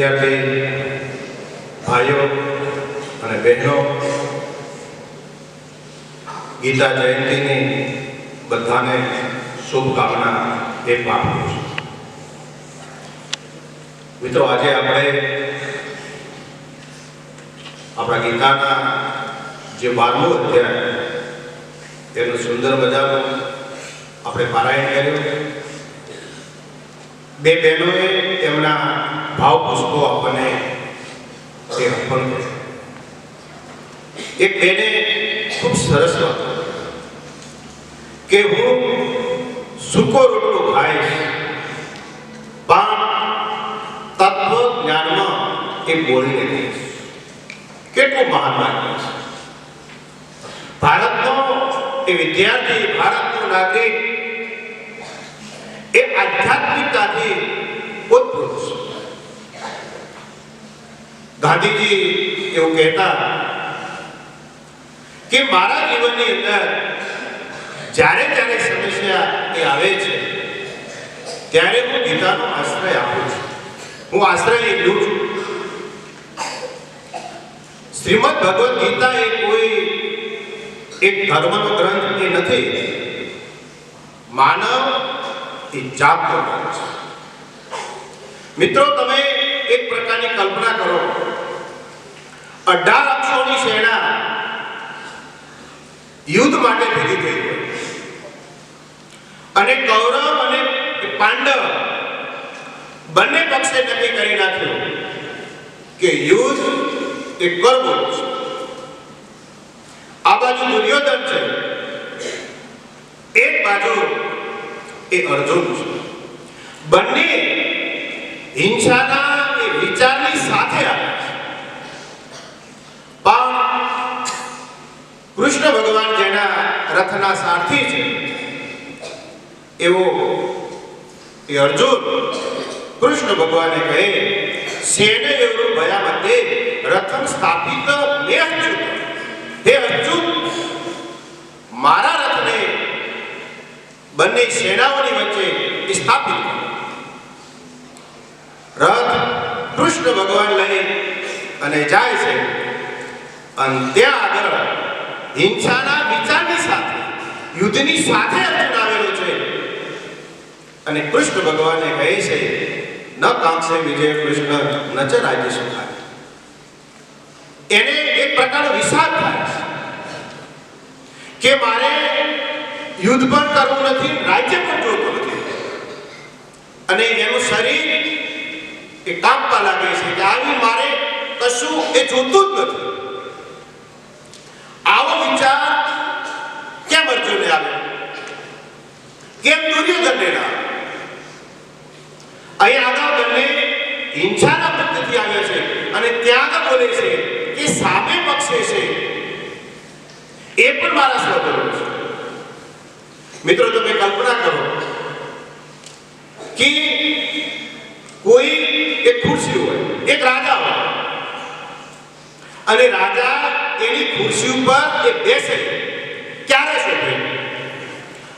વિદ્યાર્થી, ભાઈઓ અને બહેનો, ગીતા જયંતિની બધાને શુભકામના એ પાઠવું છું. મિત્રો, આજે આપણે આપણા ગીતાના જે બારમું અધ્યાય તેનું સુંદર મજાનું આપણે પારાયણ કર્યું. બે બહેનોએ એમના ભાવ પુષ્પો આપણને તે અર્પણ કરે એક બેને ખૂબ સરસ વાત કે હું સૂકો રોટલો ખાઈશ, પણ તત્વ જ્ઞાનમાં એ બોલીને કહીશ કેટલું મહાન છે. ભારતનો એ વિદ્યાર્થી, ભારતનો નાગરિક એ આધ્યાત્મિકતાથી ઉત્પન્ન છે ગાંધીજી એવું કહેતા કે મારા જીવનની અંદર જ્યારે જ્યારે સમસ્યા એ આવે છે, ત્યારે હું ગીતાનો આશ્રય આપું છું. હું આશ્રય લીધું છું. શ્રીમદ ભગવદ્ ગીતા એ કોઈ એક ધર્મનો ગ્રંથ એ નથી. માનવ એ જાપ ગ્રંથ છે. મિત્રો, તમે એક પ્રકારની કલ્પના કરો. અઢાર અક્ષોની સેના યુદ્ધ માટે ભેગી થઈ હોય અને કૌરવ અને પાંડવ બંને પક્ષે નક્કી કરી નાખ્યું કે યુદ્ધ એ કરવું છે. આ બાજુ દુર્યોધન છે. એક બાજુ એ અર્જુન છે. બંને હિંસાના એ વિચારની સાથે આવ્યા છે પણ કૃષ્ણ ભગવાન જેના રથના સારથી છે એવો એ અર્જુન કૃષ્ણ ભગવાને કહે સેને એવું ભયા મતે રથમ સ્થાપિત મે અર્જુન હે અર્જુન, મારા રથને બંને સેનાઓની વચ્ચે સ્થાપિત રથ કૃષ્ણ ભગવાન લઈ અને જાય છે. અને ત્યાં આગળ હિંસાના વિચારની સાથે, યુદ્ધની સાથે અર્જુન આવેલો છે. અને કૃષ્ણ ભગવાને કહે છે, ન કાંક્ષે વિજય કૃષ્ણ ન ચ રાજ્ય સુખાય. એને એક પ્રકારનો વિષાદ થાય છે કે મારે યુદ્ધ પણ કરવું નથી, રાજ્ય પણ જોતું નથી. અને એનું શરીર એ કાપવા લાગે છે કે આવી મારે કશું એ જોતું જ નથી. કેમ દુર્યોધનેના અહીં આગળ બંને હિંસાના પદ્ધતિ આવે છે અને ત્યાં આગળ બોલે છે કે સામે પક્ષે છે. એ પણ મારા સ્વતંત્ર છે. મિત્રો, તમે કલ્પના કરો કે કોઈ એક ખુરશી હોય, એક રાજા હોય, અને રાજા એની ખુરશી ઉપર એ બેસે ક્યારે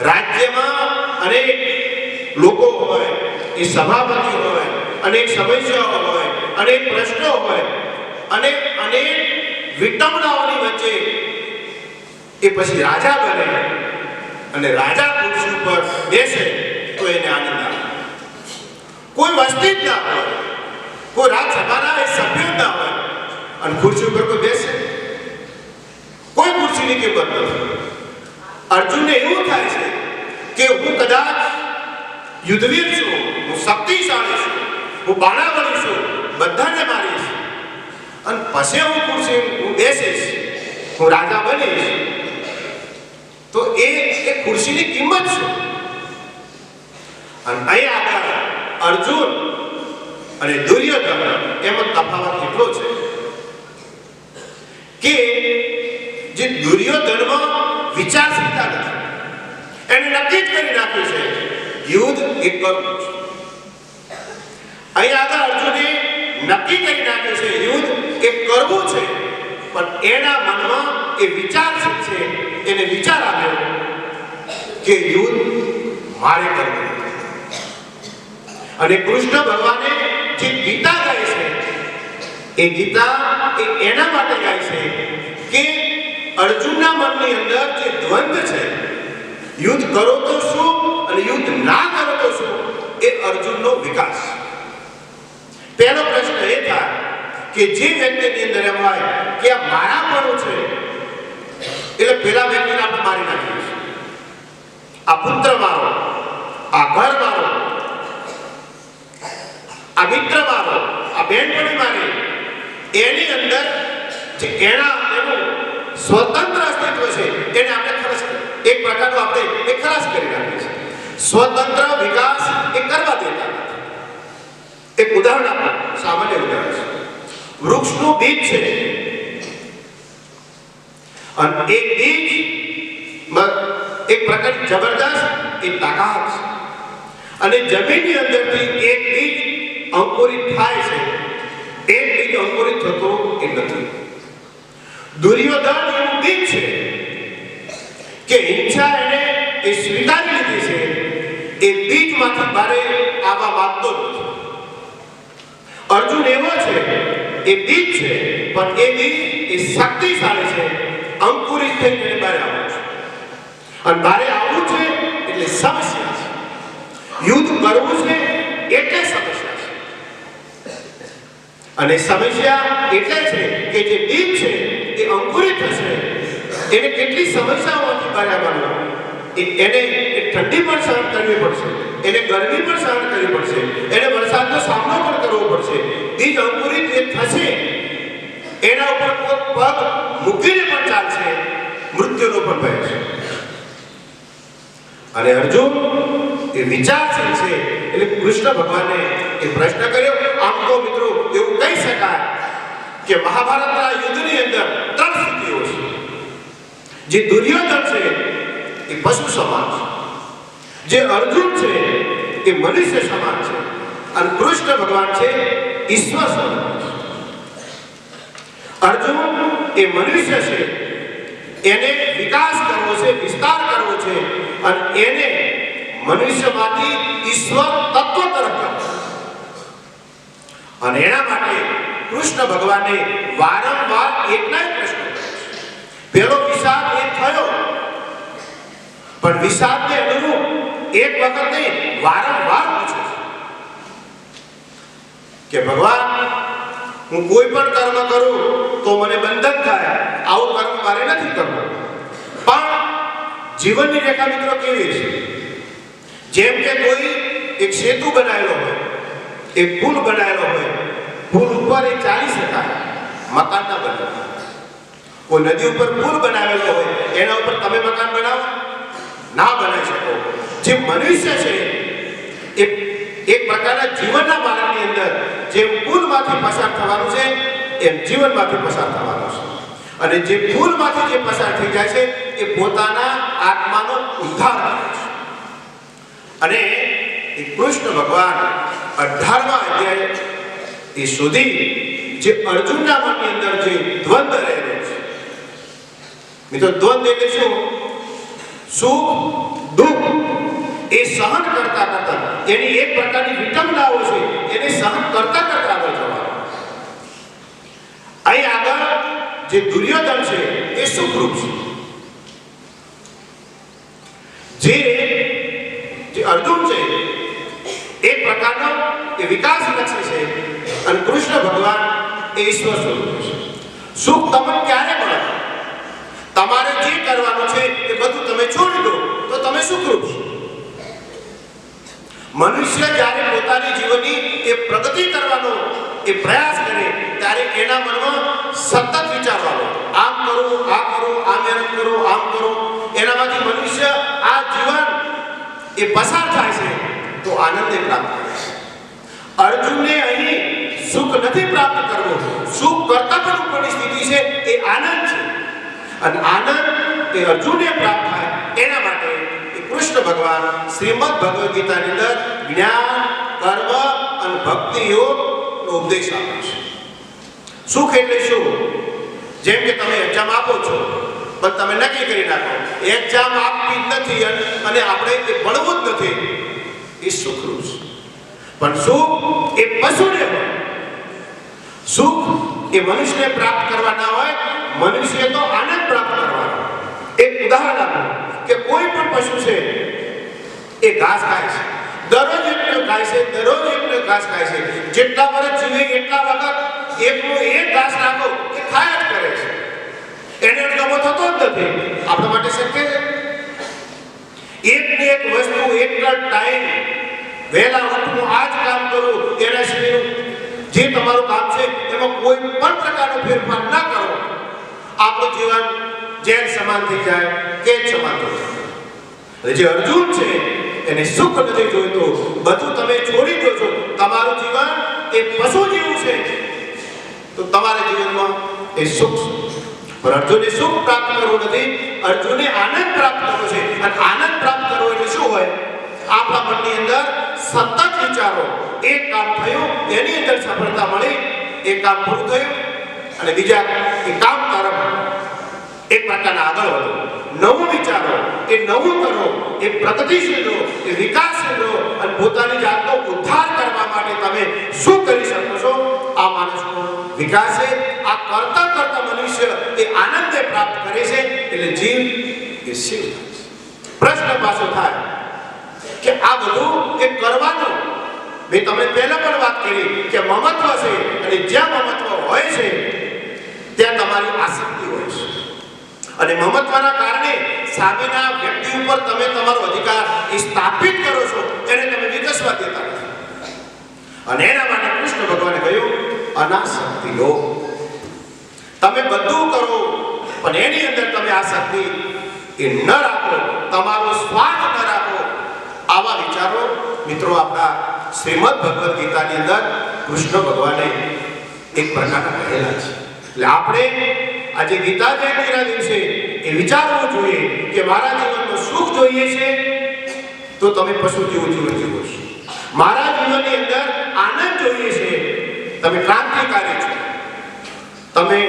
રાજ્યમાં અનેક લોકો હોય, એ સભાપતિ હોય, અનેક સમસ્યાઓ હોય, અનેક પ્રશ્નો હોય, અને અનેક વિટંબણાઓની વચ્ચે એ પછી રાજા બને અને રાજા ખુરશી ઉપર બેસે તો એને આનંદ આવે. કોઈ વસ્તી જ ના હોય, કોઈ રાજસભાના એ સભ્ય ના હોય, અને ખુરશી ઉપર કોઈ બેસે. કોઈ ખુરશીની કિંમત નથી. અર્જુનને એવું થાય છે કે હું કદાચ યુદ્ધવીર છું, હું શક્તિશાળી છું, હું બાણાવળી છું, બધાને મારીશ. અને પછી હું ખુરશી, હું બેસીશ, હું રાજા બનીશ. તો એ એ ખુરશીની કિંમત છે. અને અહીં આગળ અર્જુન અને દુર્યોધન એમાં તફાવત એટલો છે કે જે દુર્યોધનમાં વિચારશીલતા નથી. એને નક્કી જ કરી નાખ્યું છે. યુદ્ધ એક કરવું છે. અહીં આગળ અર્જુને નક્કી કરી નાખ્યું છે, યુદ્ધ એક કરવું છે, પણ એના મનમાં એ વિચાર છે, એને વિચાર આવ્યો કે યુદ્ધ મારે કરવું અને કૃષ્ણ ભગવાને જે ગીતા ગાય છે, એ ગીતા એ એના માટે ગાય છે અર્જુનના મનની અંદર જે દ્વંદ્વ છે, યુદ્ધ કરો તો શું અને યુદ્ધ ના કરો તો શું? એ અર્જુનનો વિકાસ. પહેલો પ્રશ્ન એ થાય કે જે વ્યક્તિની અંદર એમ હોય કે આ મારા પણ છે, એટલે પેલા વ્યક્તિને આપણે મારી નાખીએ આ પુત્ર મારો આ ઘર મારો આ મિત્ર મારો આ બેનપણી મારી એની અંદર જે એનું સ્વતંત્ર અસ્તિત્વ છે એને આપણે ખલાસ એક પ્રકારનું આપણે એ ખલાસ કરી નાખીએ છીએ. સ્વતંત્ર વિકાસ એ કરવા દેતા એક ઉદાહરણ આપો, સામાન્ય ઉદાહરણ છે. વૃક્ષનું બીજ છે. અને એ બીજ એક પ્રકારની જબરદસ્ત એ તાકાત છે. અને જમીનની અંદરથી એક બીજ અંકુરિત થાય છે. એક બીજ અંકુરિત થતો એ નથી. દુર્યોધન એવું બીજ છે કે હિંસા એને એ સ્વીકારી લીધી છે. એ બીજમાંથી બારે આવવા માંગતો નથી. અર્જુન એવો છે, એ બીજ છે, પણ એ બીજ એ શક્તિશાળી છે. અંકુરિત થઈને બારે આવવું છે. અને બારે આવવું છે એટલે સમસ્યા છે. યુદ્ધ કરવું છે એટલે સમસ્યા છે. અને સમસ્યા એટલે છે કે જે બીજ છે અંકુરિત થશે. એને કેટલી સમસ્યાઓમાંથી બહાર આવવાનું એને ઠંડી પણ સહન કરવી પડશે. એને ગરમી પણ સહન કરવી પડશે. એને વરસાદનો સામનો પણ કરવો પડશે. બીજ અંકુરિત એ થશે, એના ઉપર પગ મૂકીને પણ ચાલશે. મૃત્યુનો પણ ભય છે. અને અર્જુન એ વિચારશીલ છે. એટલે કૃષ્ણ ભગવાને એ પ્રશ્ન કર્યો, આમ તો મિત્રો એવું કહી શકાય કે મહાભારતના યુદ્ધની અંદર જે દુર્યોધન છે, એ પશુ સમાન છે. જે અર્જુન છે, એ મનુષ્ય સમાન છે. અને કૃષ્ણ ભગવાન છે, ઈશ્વર સમાન અર્જુન એ મનુષ્ય છે, એને વિકાસ કરવો છે, વિસ્તાર કરવો છે, અને એને મનુષ્યમાંથી ઈશ્વર તત્વ તરફ કરવો અને એના માટે કૃષ્ણ ભગવાને વારંવાર કર્યા છે. પહેલો વિષાદ એ થયો. પણ વિષાદને અનુરૂપ એક વખત નહીં, વારંવાર પૂછે કે ભગવાન, હું કોઈ પણ કર્મ કરું તો મને બંધન થાય, આવું કર્મ મારે નથી કરવું. પણ જીવનની રેખા મિત્રો કેવી છે? જેમ કે કોઈ એક સેતુ બનાવેલો હોય, એક પુલ બનાવેલો હોય પુલ ઉપર એ ચાલી શકાય, મકાન ના બનાવે કોઈ નદી ઉપર પુલ બનાવેલો હોય, એના ઉપર તમે મકાન બનાવો? ના બનાવી શકો. જે મનુષ્ય છે, એ એક પ્રકારના જીવનના માર્ગની અંદર જે પુલમાંથી પસાર થવાનું છે, એમ જીવનમાંથી પસાર થવાનું છે. અને જે પુલમાંથી જે પસાર થઈ જાય છે, એ પોતાના આત્માનો ઉદ્ધાર અને કૃષ્ણ ભગવાન અઢારમા અધ્યાય એ સુધી જે અર્જુનના મનની અંદર જે દ્વંદ્વ રહેલો મિત્રો દ્વંદ એટલે શું? સુખ, દુઃખ એ સહન કરતા કરતા. એની એક પ્રકારની વિટંબનાઓ છે, એને સહન કરતા કરતા આગળ જવાનું અહીં આગળ જે દુર્યોધન છે, એ સુખરૂપ છે. જે જે અર્જુન છે, એ પ્રકારનો એ વિકાસ લક્ષી છે અને કૃષ્ણ ભગવાન એ ઈશ્વર સ્વરૂપ છે. સુખ તમને ક્યારે મળે? તમારે જે કરવાનું છે એ બધું તમે છોડી દો. તો તમે સુખરૂપ છો? મનુષ્ય જ્યારે પોતાની જીવનની એ પ્રગતિ કરવાનો એ પ્રયાસ કરે, ત્યારે એના મનમાં સતત વિચારવાનો, આમ કરો, આ કરો, આ મહેનત કરો, આમ કરો. એનામાંથી મનુષ્ય આ જીવન એ પસાર થાય છે, તો આનંદ એ પ્રાપ્ત કરે છે. અર્જુનને અહીં સુખ નથી પ્રાપ્ત કરવું. સુખ કરતા પણ ઉપરની સ્થિતિ છે, એ આનંદ છે. અને આનંદ એ અર્જુનને પ્રાપ્ત થાય. એના માટે એ કૃષ્ણ ભગવાન શ્રીમદ ભગવદ્ ગીતાની અંદર જ્ઞાન, કર્મ અને ભક્તિ યોગનો ઉપદેશ આપે છે. સુખ એટલે શું? જેમ કે તમે એક્ઝામ આપો છો, પણ તમે નક્કી કરી નાખો એક્ઝામ આપવી જ નથી અને- આપણે એ ભણવું જ નથી. એ સુખરૂપ છે. પણ સુખ એ પશુને હોય. સુખ એ મનુષ્યને પ્રાપ્ત કરવાના હોય મનુષ્ય તો આનંદ પ્રાપ્ત કરવાનો. એક ઉદાહરણ આપો કે કોઈ પણ પશુ છે, એ ઘાસ ખાય છે. દરરોજ એકલો ખાય છે, દરરોજ એકલો ઘાસ ખાય છે. જેટલા વર્ષ જીવે એટલા વખત એકનું એક ઘાસ નાખો એ ખાયા જ કરે છે. એને અણગમો થતો જ નથી. આપણા માટે શક્ય છે? એક ને એક વસ્તુ એક ટાઈમ, વહેલા ઉઠવું આ જ કામ કરવું, એના સિવાયનું જે તમારું કામ છે, એમાં કોઈ પણ પ્રકારનો ફેરફાર ના આપણું જીવન જેમ સમાન થઈ જાય કે સમાન થઈ જાય. જે અર્જુન છે, એને સુખ નથી જોઈતું. બધું તમે છોડી દો છો. તમારું જીવન એ પશુ જેવું છે. તો તમારા જીવનમાં એ સુખ. પણ અર્જુને સુખ પ્રાપ્ત કરવું નથી. અર્જુને આનંદ પ્રાપ્ત કરવો છે. અને આનંદ પ્રાપ્ત કરવો એટલે શું હોય? આપણા મનની અંદર સતત વિચારો. એક કામ થયું, એની અંદર સફળતા મળી. એક કામ પૂરું થયું. અને બીજા, એ કામ તરફ એક પ્રકારના આગળ વધો નવું વિચારો એ નવું કરો એ પ્રગતિશીલ એ વિકાસશીલ અને પોતાની જાતનો ઉદ્ધાર કરવા માટે તમે શું કરી શકો છો? આ માણસનો વિકાસ છે. આ કરતા કરતા મનુષ્ય એ આનંદને પ્રાપ્ત કરે છે. એટલે જીવ એ શિવ પ્રશ્ન પાછો થાય કે આ બધું એ કરવાનું. મેં તમને પહેલા પણ વાત કરી કે મમત્વ છે. અને જ્યાં મમત્વ હોય છે, ત્યાં તમારી આસક્તિ અને મમત્વના કારણે સામેના વ્યક્તિ ઉપર તમે તમારો અધિકાર સ્થાપિત કરો છો એને તમે વિકસવા દેતા અને એના માટે કૃષ્ણ ભગવાને કહ્યું અનાસક્તિ લો. તમે બધું કરો, પણ એની અંદર તમે આસક્તિ એ ન રાખો, તમારો સ્વાર્થ ન રાખો. આવા વિચારો મિત્રો આપણા શ્રીમદ ભગવદ્ ગીતાની અંદર કૃષ્ણ ભગવાને એક પ્રકારના કહેલા છે. એટલે આપણે આજે ગીતા જયંતિના દિવસે એ વિચારવું જોઈએ કે મારા જીવનમાં સુખ જોઈએ છે, તો તમે પશુ જેવું જીવન જીવો છો. મારા જીવનની અંદર આનંદ જોઈએ છે, તમે ક્રાંતિકારી છો. તમે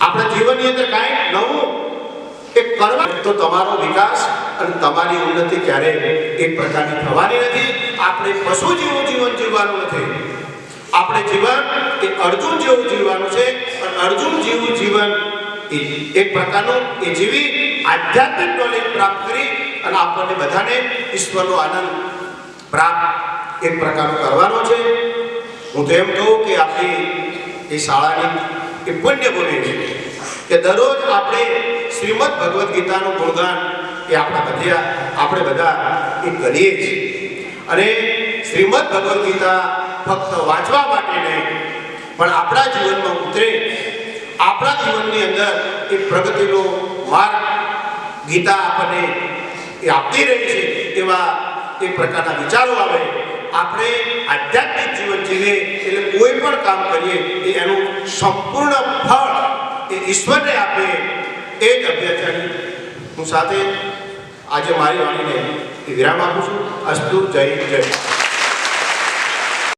આપણા જીવનની અંદર કાંઈક નવું એ કરવા તો તમારો વિકાસ અને તમારી ઉન્નતિ ક્યારેય એક પ્રકારની થવાની નથી. આપણે પશુ જેવું જીવન જીવવાનું નથી. આપણે જીવન એ અર્જુન જેવું જીવવાનું છે. અર્જુન જેવું જીવન એ એક પ્રકારનું એ જીવી આધ્યાત્મિક નોલેજ પ્રાપ્ત કરી અને આપણને બધાને ઈશ્વરનો આનંદ પ્રાપ્ત એક પ્રકારનો કરવાનો છે. હું તો એમ કહું કે આપણી એ શાળાની એ પુણ્ય ભૂમિ છે કે દરરોજ આપણે શ્રીમદ ભગવદ્ ગીતાનું ગુણગાન એ આપણા બધા આપણે બધા એ કરીએ છીએ. અને શ્રીમદ ભગવદ્ ગીતા ફક્ત વાંચવા માટે નહીં, પણ આપણા જીવનમાં ઉતરે આપણા જીવનની અંદર એ પ્રગતિનો માર્ગ ગીતા આપણને એ આપતી રહી છે, એવા એ પ્રકારના વિચારો આવે. આપણે આધ્યાત્મિક જીવન જીવે એટલે કોઈ પણ કામ કરીએ, એ એનું સંપૂર્ણ ફળ એ ઈશ્વરને આપે એ જ અભ્યર્થન હું સાથે આજે મારી વાણીને વિરામ આપું છું. અસ્તુ જય જય